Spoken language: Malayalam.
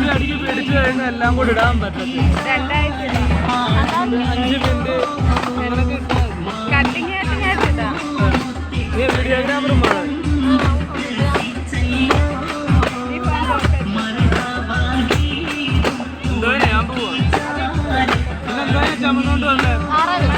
കട്ടൊക്കെ രണ്ടായിരത്തി അഞ്ച് കഴിഞ്ഞാൽ എല്ലാം ഇട്ടാൽ ഇടാൻ കട്ടിങ് ആയിട്ട് ഞാൻ നീ വീഡിയോഗ്രാഫറും എന്തോ ഞാൻ പോവാ പിന്നെ ചമന്നോണ്ട് വന്നേ